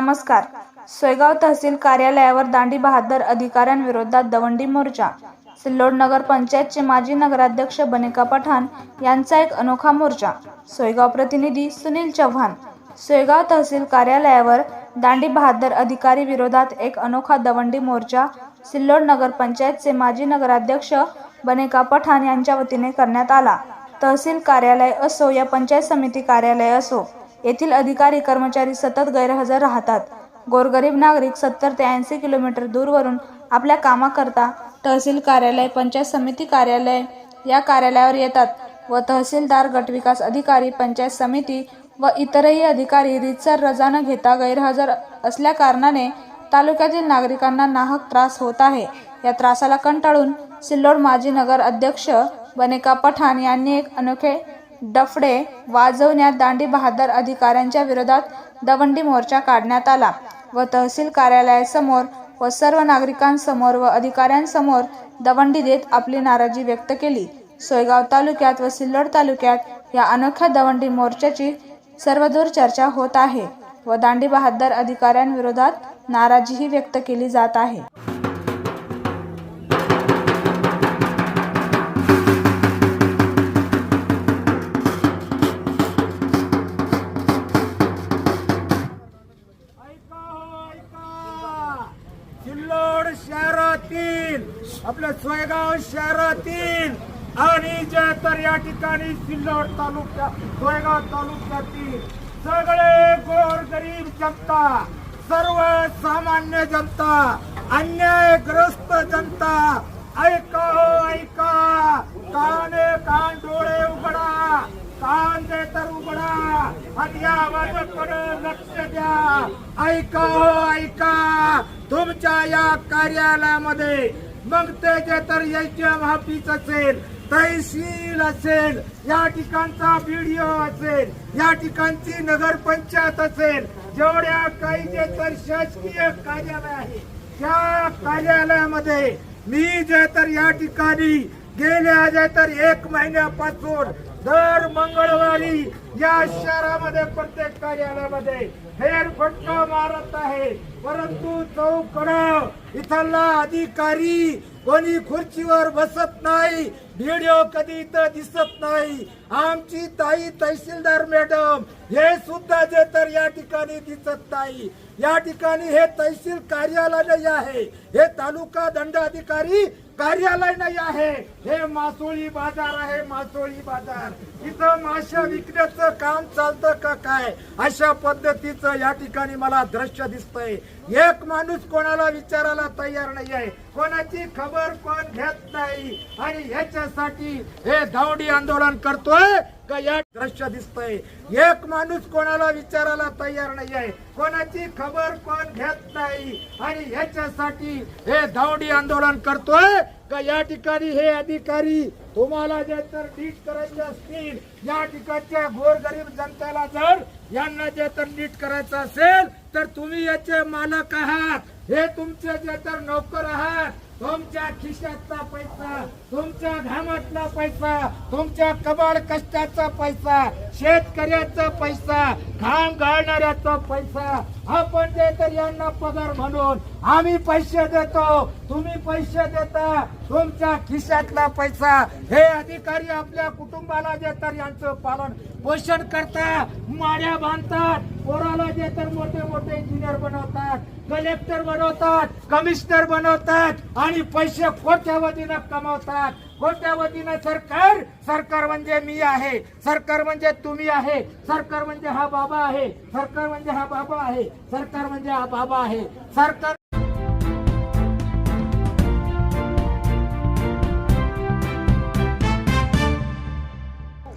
नमस्कार. सोयगाव तहसील कार्यालयावर दांडी बहादर अधिकाऱ्यांविरोधात दवंडी मोर्चा. सिल्लोड नगर पंचायतचे माजी नगराध्यक्ष बनेका पठाण यांचा एक अनोखा मोर्चा. सोयगाव प्रतिनिधी सुनील चव्हाण. सोयगाव तहसील कार्यालयावर दांडी बहादर अधिकारी विरोधात एक अनोखा दवंडी मोर्चा सिल्लोड नगर पंचायतचे माजी नगराध्यक्ष बनेका पठाण यांच्या वतीने करण्यात आला. तहसील कार्यालय असो या पंचायत समिती कार्यालय असो येथील अधिकारी कर्मचारी सतत गैरहजर राहतात. गोरगरीब नागरिक सत्तर ते ऐंशी किलोमीटर दूरवरून आपल्या कामाकरता तहसील कार्यालय पंचायत समिती कार्यालय या कार्यालयावर येतात व तहसीलदार गटविकास अधिकारी पंचायत समिती व इतरही अधिकारी रीतसर रजा न घेता गैरहजर असल्याकारणाने तालुक्यातील नागरिकांना नाहक त्रास होत आहे. या त्रासाला कंटाळून सिल्लोड माजी नगर अध्यक्ष बनेका पठाण यांनी एक अनोखे डफडे वाजवण्यात दांडी बहादर अधिकाऱ्यांच्या विरोधात दवंडी मोर्चा काढण्यात आला व तहसील कार्यालयासमोर व सर्व नागरिकांसमोर व अधिकाऱ्यांसमोर दवंडी देत आपली नाराजी व्यक्त केली. सोयगाव तालुक्यात व सिल्लोड तालुक्यात या अनोख्या दवंडी मोर्चाची सर्वदूर चर्चा होत आहे व दांडी बहादर अधिकाऱ्यांविरोधात नाराजीही व्यक्त केली जात आहे. आपल्या सोयगाव शहरातील आणि जे तर या ठिकाणी सिल्लोड तालुक्या सोयगाव तालुक्यातील सगळे गोरगरीब जनता सर्व सामान्य जनता अन्यायग्रस्त जनता ऐका हो ऐका काने कान डोळे उघडा कान दे तर उघडा आणि या आवाजाकडे लक्ष द्या ऐका हो ऐका तुमच्या या कार्यालयामध्ये मग ते जे तर एचएम ऑफिस असेल तहसील असेल या ठिकाणचा बीडीओ असेल या ठिकाणची नगरपंचायत असेल जेवढ्या काही जे तर शासकीय कार्यालय आहे त्या कार्यालयामध्ये मी जे तर या ठिकाणी गेल्या जे तर एक महिन्यापासून दर मंगळवारी या शहरामध्ये प्रत्येक कार्यालयामध्ये फेरफटका मारत आहे. परंतु चौकड इथला अधिकारी कोणी खुर्चीवर बसत नाही व्हिडिओ कधी इथं दिसत नाही. आमची ताई तहसीलदार मॅडम हे सुद्धा जे तर या ठिकाणी दिसत नाही. या ठिकाणी हे तहसील कार्यालय नाही आहे. हे तालुका दंडाधिकारी कार्यालय नाही आहे. हे मासोळी बाजार आहे मासोळी बाजार. इथं माश्या विकण्याचं काम चालतं का काय? अशा पद्धतीचं या ठिकाणी मला दृश्य दिसतंय. एक माणूस कोणाला विचारायला तयार नाही आहे कोणाची खबर पण घेत नाही. आणि ह्याच्यासाठी हे धावडी आंदोलन करतोय. या दृश्य दिसतंय. एक माणूस कोणाला विचारायला तयार नाही आहे कोणाची खबर कोण घेत नाही. आणि ह्याच्यासाठी हे धावडी आंदोलन करतोय. का या ठिकाणी हे अधिकारी तुम्हाला जे तर नीट करायचे असतील या ठिकाणच्या गोरगरीब जनतेला जर यांना जे तर नीट करायचं असेल तर तुम्ही याचे मालक आहात. हे तुमचे जे तर नोकर आहात. तुमच्या खिशातला पैसा तुमच्या घामातला पैसा तुमच्या कबाड कष्टाचा पैसा शेतकऱ्याचा पैसा घाम घालणाऱ्याचा पैसा आपण जे तर यांना पगार म्हणून आम्ही पैसे देतो तुम्ही पैसे देता तुमच्या खिशातला पैसा. हे अधिकारी आपल्या कुटुंबाला जे तर यांचं पालन पोषण करता माड्या बांधतात पोराला जे तर मोठे मोठे इंजिनियर बनवतात कलेक्टर बनवतात कमिशनर बनवतात आणि पैसे कोट्यावधीनं कमवतात. कोट्यावधीनं सरकार सरकार म्हणजे मी आहे. सरकार म्हणजे तुम्ही आहे. सरकार म्हणजे हा बाबा आहे. सरकार म्हणजे हा बाबा आहे. सरकार म्हणजे हा बाबा आहे. सरकार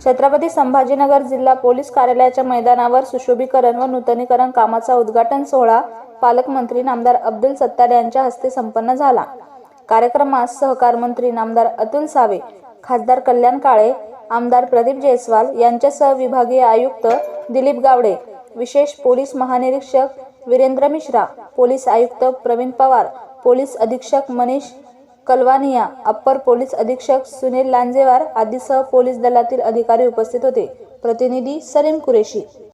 छत्रपती संभाजीनगर जिल्हा पोलीस कार्यालयाच्या मैदानावर सुशोभीकरण व नूतनीकरण कामाचा उद्घाटन सोहळा पालकमंत्री नामदार अब्दुल सत्तार यांच्या हस्ते संपन्न झाला. कार्यक्रमात सहकार मंत्री नामदार अतुल सावे खासदार कल्याण काळे आमदार प्रदीप जयस्वाल यांच्यासह विभागीय आयुक्त दिलीप गावडे विशेष पोलीस महानिरीक्षक वीरेंद्र मिश्रा पोलीस आयुक्त प्रवीण पवार पोलीस अधीक्षक मनीष कलवानिया अप्पर पोलीस अधीक्षक सुनील लांजेवार आदीसह पोलीस दलातील अधिकारी उपस्थित होते. प्रतिनिधी सलीम कुरेशी.